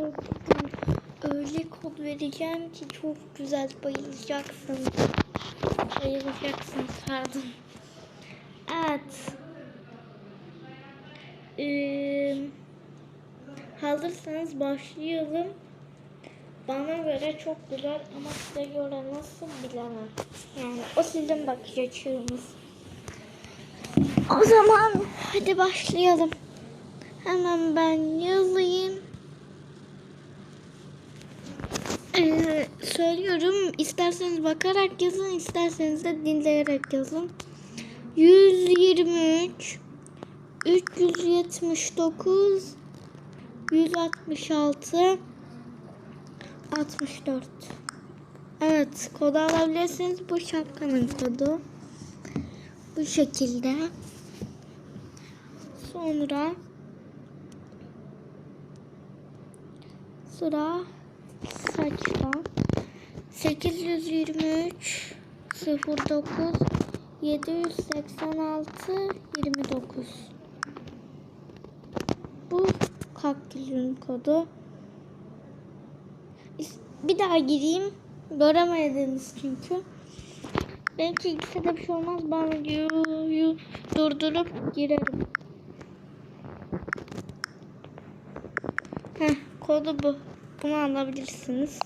bugün öyle kod vereceğim ki çok güzel bayılacaksın. Bayılacaksın pardon. Evet. Ee, hazırsanız başlayalım. Bana göre çok güzel ama size göre nasıl bilemem. Yani o sizin bakış açınız. O zaman hadi başlayalım. Hemen ben yazayım. Ee, söylüyorum. İsterseniz bakarak yazın, isterseniz de dinleyerek yazın. 123 379 166 64 Evet, kodu alabilirsiniz. Bu şapkanın kodu. Bu şekilde. Sonra sıra saçta 823 09 786 29 Bu kaktüsün kodu. Bir daha gireyim. Göremediniz çünkü. Belki ikisi de bir şey olmaz. Ben videoyu durdurup girerim. Heh, kodu bu. Bunu alabilirsiniz.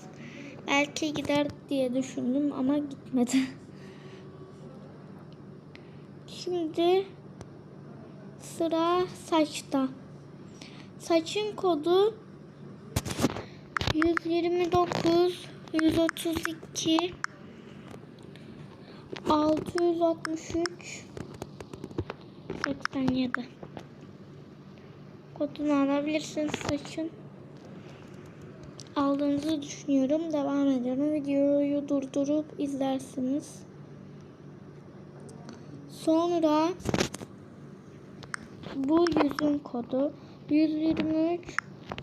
Belki gider diye düşündüm ama gitmedi. Şimdi sıra saçta. Saçın kodu 129 132 663 87 Kodunu alabilirsiniz saçın. Aldığınızı düşünüyorum. Devam ediyorum. Videoyu durdurup izlersiniz. Sonra bu yüzün kodu 123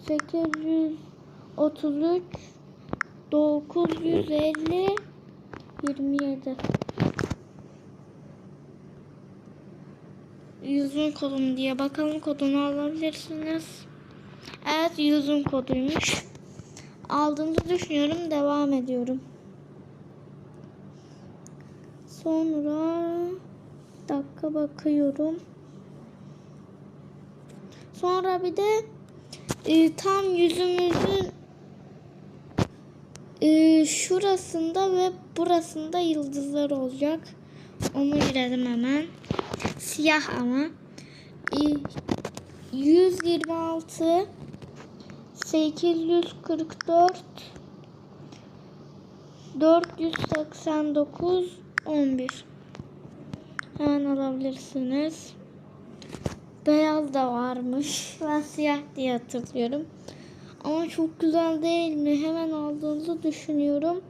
833 950 27 Yüzün kodum diye bakalım kodunu alabilirsiniz. Evet yüzün koduymuş. Aldığınızı düşünüyorum. Devam ediyorum. Sonra dakika bakıyorum. Sonra bir de e, tam yüzümüzün e, şurasında ve burasında yıldızlar olacak. Onu girelim hemen. Siyah ama. E, 126 844 489 11 Hemen alabilirsiniz. Beyaz da varmış. Ben siyah diye hatırlıyorum. Ama çok güzel değil mi? Hemen aldığınızı düşünüyorum.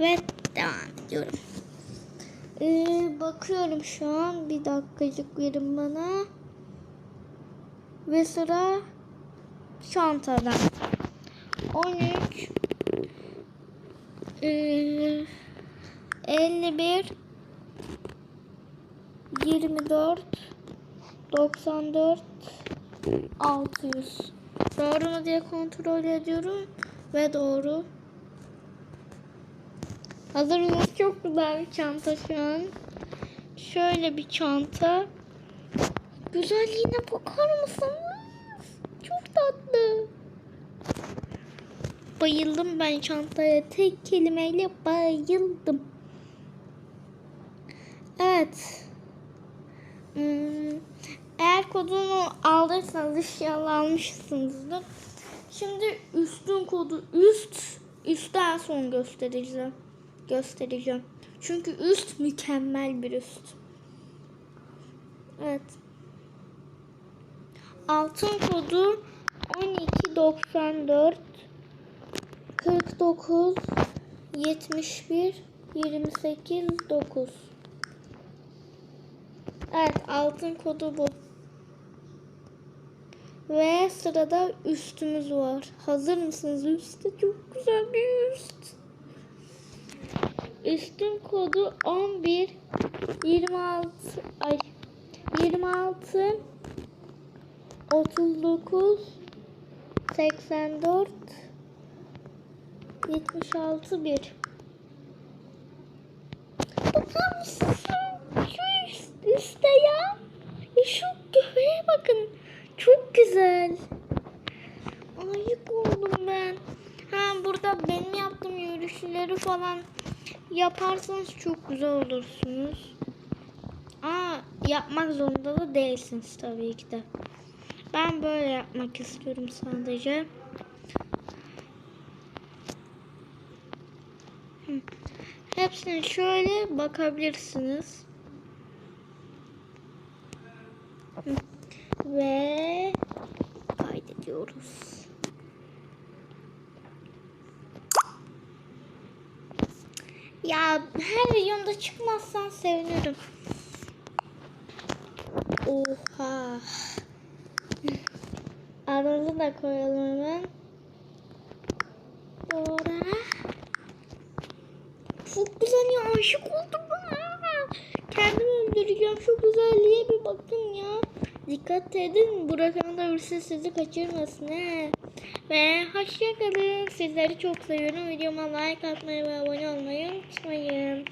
Ve devam ediyorum. Ee, bakıyorum şu an. Bir dakikacık verin bana. Ve sıra çantadan. 13 ee, 51 24 94 600 Doğru mu diye kontrol ediyorum ve doğru. Hazır mısınız? Çok güzel bir çanta şu an. Şöyle bir çanta. Güzelliğine bakar mısınız? Tatlı. Bayıldım ben çantaya. Tek kelimeyle bayıldım. Evet. Hmm, eğer kodunu aldıysanız inşallah almışsınızdır. Şimdi üstün kodu üst üstü en son göstereceğim. Göstereceğim. Çünkü üst mükemmel bir üst. Evet. Altın kodu 1294 49 71 28 9 Evet altın kodu bu. Ve sırada üstümüz var. Hazır mısınız? Üstte çok güzel bir üst. Üstün kodu 11 26 ay 26 39 84 76 1 Bakar? Şu üstte ya. ya. Şu göbeğe bakın. Çok güzel. Ayık oldum ben. Ha burada benim yaptığım yürüyüşleri falan yaparsanız çok güzel olursunuz. Aa yapmak zorunda da değilsiniz tabii ki de. Ben böyle yapmak istiyorum sadece. Hı. Hepsine şöyle bakabilirsiniz. Ve kaydediyoruz. Ya her videomda çıkmazsan sevinirim. Oha. Adını da koyalım hemen. Dora. Çok güzel ya aşık oldum buna. Kendimi öldüreceğim şu güzelliğe bir bakın ya. Dikkat edin Burak'ın da hırsız sizi kaçırmasın he. Ve hoşçakalın. Sizleri çok seviyorum. Videoma like atmayı ve abone olmayı unutmayın.